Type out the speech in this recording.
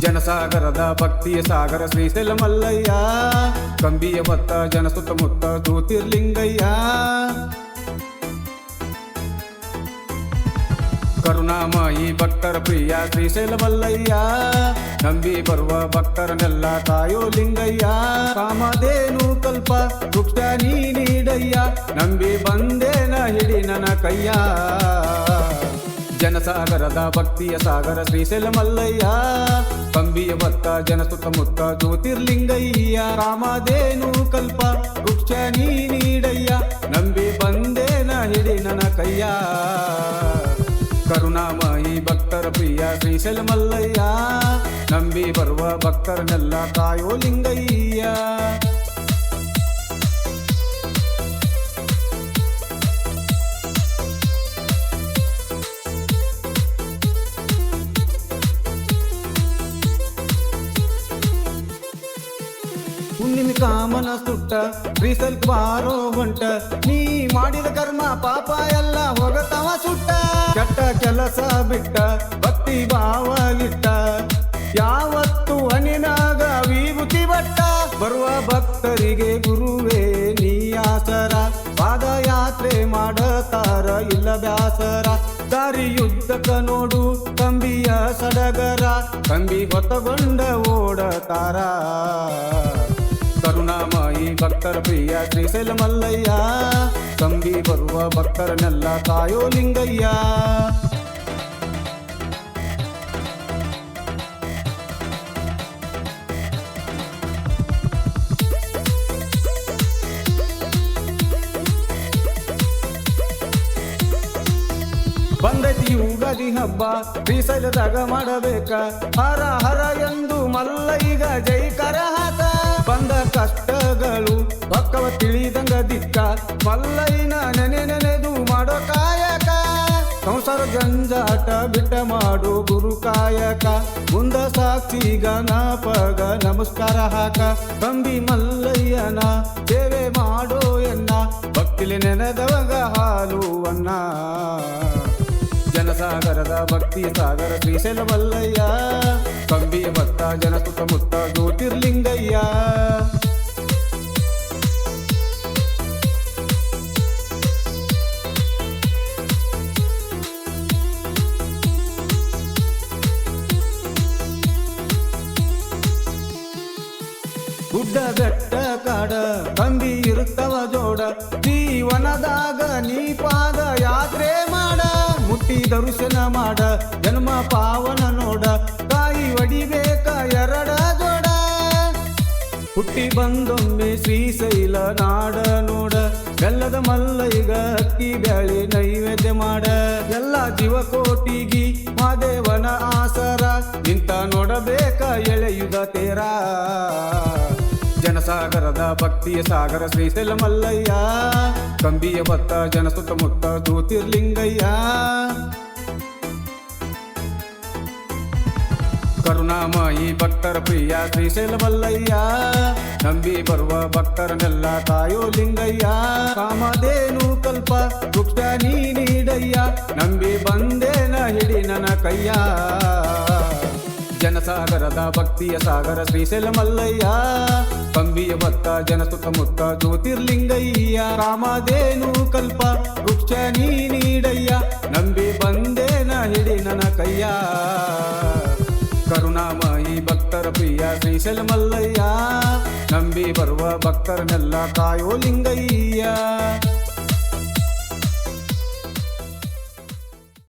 ಜನಸಾಗರದ ಭಕ್ತಿಯ ಸಾಗರ ಶ್ರೀಶೈಲ ಮಲ್ಲಯ್ಯ. ಕಂಬಿಯ ಭತ್ತ ಜನ ಸುತ್ತಮುತ್ತ ಜ್ಯೋತಿರ್ಲಿಂಗಯ್ಯ. ಕರುಣಾಮಯಿ ಭಕ್ತರ ಪ್ರಿಯ ಶ್ರೀಶೈಲ ಮಲ್ಲಯ್ಯ ನಂಬಿ ಬರುವ ಭಕ್ತರನ್ನೆಲ್ಲ ತಾಯೋ ಲಿಂಗಯ್ಯ. ಕಾಮದೇನು ಕಲ್ಪ ದುಃಖ ನೀ ನೀಡಯ್ಯ. ನಂಬಿ ಬಂದೇನ ಹಿಡಿ ನನ್ನ ಕೈಯ. ಜನಸಾಗರದ ಭಕ್ತಿಯ ಸಾಗರ ಶ್ರೀಶೈಲ ಮಲ್ಲಯ್ಯ ಕಂಬಿಯ ಭತ್ತ ಜನ ಸುತ್ತಮುತ್ತ ಜ್ಯೋತಿರ್ಲಿಂಗಯ್ಯ. ರಾಮದೇನು ಕಲ್ಪ ವೃಕ್ಷ ನೀ ನೀಡಯ್ಯ. ನಂಬಿ ಬಂದೇನ ಹಿಡಿ ನನ್ನ ಕೈಯ. ಕರುಣಾಮಯಿ ಪ್ರಿಯ ಶ್ರೀಶೈಲ ಮಲ್ಲಯ್ಯ ನಂಬಿ ಬರುವ ಭಕ್ತರನ್ನೆಲ್ಲ ಕಾಯೋ ಲಿಂಗಯ್ಯ. ಕಾಮನ ಸುಟ್ಟ ಶ್ರೀಸಲ್ ಬಾರೋ ಹೊಂಟ. ನೀ ಮಾಡಿದ ಕರ್ಮ ಪಾಪ ಎಲ್ಲ ಹೋಗತವ ಸುಟ್ಟ. ಕೆಟ್ಟ ಕೆಲಸ ಬಿಟ್ಟ, ಭಕ್ತಿ ಭಾವಗಿಟ್ಟ ಯಾವತ್ತು ಅನಿನಾಗ ವಿಭೂತಿ ಬಟ್ಟ. ಬರುವ ಭಕ್ತರಿಗೆ ಗುರುವೇ ನೀ ಆಸರ. ಪಾದಯಾತ್ರೆ ಮಾಡತಾರ ಇಲ್ಲ ಬ್ಯಾಸರ. ದಾರಿ ಯುದ್ಧಕ ನೋಡು, ತಂಬಿಯ ಸಡಗರ. ತಂಬಿ ಹೊತ್ತಗೊಂಡ ಓಡತಾರ ಭಕ್ತರ ಪ್ರಿಯ ಶ್ರೀಶೈಲ ಮಲ್ಲಯ್ಯ ತಂಬಿ ಬರುವ ಭಕ್ತರನ್ನೆಲ್ಲ ಕಾಯೋ ಲಿಂಗಯ್ಯ. ಬಂದೈತಿ ಯುಗಾದಿ ಹಬ್ಬ ಶ್ರೀಶೈಲದಾಗ ಮಾಡಬೇಕ. ಹರ ಹರ ಎಂದು ಮಲ್ಲೈಗ ಜೈಕರ ಹಾಕ. ಬಂದ ಕಷ್ಟಗಳು ಬಕ್ಕವ ತಿಳಿದಂಗ ದಿಕ್ಕ ಮಲ್ಲೈನ ನೆನೆ ನೆನೆದು ಮಾಡೋ ಕಾಯಕ. ಸಂಸಾರ ಜಂಜಾಟ ಬಿಟ್ಟ ಮಾಡು ಗುರು ಕಾಯಕ. ಮುಂದ ಸಾಕ್ಷಿ ಗಣಪಗ ನಮಸ್ಕಾರ ಹಾಕ. ಕಂಬಿ ಮಲ್ಲಯ್ಯನ ಸೇವೆ ಮಾಡೋ ಎನ್ನ, ಭಕ್ತಿಲಿ ನೆನೆದವಗ ಹಾಲು ಅನ್ನ. ಜನಸಾಗರದ ಭಕ್ತಿ ಸಾಗರ ಶ್ರೀಶೈಲ ಮಲ್ಲಯ್ಯ ಕಂಬಿಯ ಭತ್ತ ಜನ ಸುತ್ತಮುತ್ತ ಜ್ಯೋತಿರ್ಲಿಂಗಯ್ಯ. ಗುಡ್ಡ ಬೆಟ್ಟ ಕಾಡ ಕಂಬಿ ಇರುತ್ತವ ಜೋಡ. ಜೀವನದಾಗ ನೀ ಪಾದ ಯಾತ್ರೆ ಮಾಡ, ಮುಟ್ಟಿ ದರ್ಶನ ಮಾಡ, ಜನ್ಮ ಪಾವನ ನೋಡ. ತಾಯಿ ಒಡಿಬೇಕ ಎರಡ ಜೋಡ. ಹುಟ್ಟಿ ಬಂದೊಮ್ಮೆ ಶ್ರೀಶೈಲ ನಾಡ ನೋಡ. ಬೆಲ್ಲದ ಮಲ್ಲೈಗ ಅಕ್ಕಿ ಬ್ಯಾಳಿ ನೈವೇದ್ಯ ಮಾಡ. ಎಲ್ಲ ಜೀವಕೋಟಿಗಿ ಮಾದೇವನ ಆಸರ. ಇಂತ ನೋಡಬೇಕ ಎಳೆಯುಗ ತೇರ. ಜನಸಾಗರದ ಭಕ್ತಿಯ ಸಾಗರ ಶ್ರೀಶೈಲ ಮಲ್ಲಯ್ಯ. ಕಂಬಿಯ ಭತ್ತ ಜನ ಸುತ್ತಮುತ್ತ ಜ್ಯೋತಿರ್ಲಿಂಗಯ್ಯ. ಕರುಣಾಮಯಿ ಭಕ್ತರ ಪ್ರಿಯ ಶ್ರೀಶೈಲ ಮಲ್ಲಯ್ಯ. ನಂಬಿ ಬರುವ ಭಕ್ತರನ್ನೆಲ್ಲ ತಾಯೋ ಲಿಂಗಯ್ಯ. ಕಾಮದೇನು ಕಲ್ಪ ದುಃಖ ನೀಡಯ್ಯ. ನಂಬಿ ಬಂದೇನ ಹಿಡಿ ನನ್ನ ಕೈಯ. ಜನಸಾಗರದ ಭಕ್ತಿಯ ಸಾಗರ ಶ್ರೀಶೈಲ ಮಲ್ಲಯ್ಯ ಕಂಬಿಯ ಭತ್ತ ಜನ ಸುತ್ತಮುತ್ತ ಜ್ಯೋತಿರ್ಲಿಂಗಯ್ಯ. ರಾಮದೇನು ಕಲ್ಪ ವೃಕ್ಷ ನೀ ನೀಡಯ್ಯ. ನಂಬಿ ಬಂದೇನ ಹಿಡಿ ನನ್ನ ಕೈಯ. ಕರುಣಾಮಯಿ ಭಕ್ತರ ಪ್ರಿಯ ಶ್ರೀಶೈಲ ಮಲ್ಲಯ್ಯ ನಂಬಿ ಬರುವ ಭಕ್ತರನ್ನೆಲ್ಲ ಕಾಯೋ ಲಿಂಗಯ್ಯ.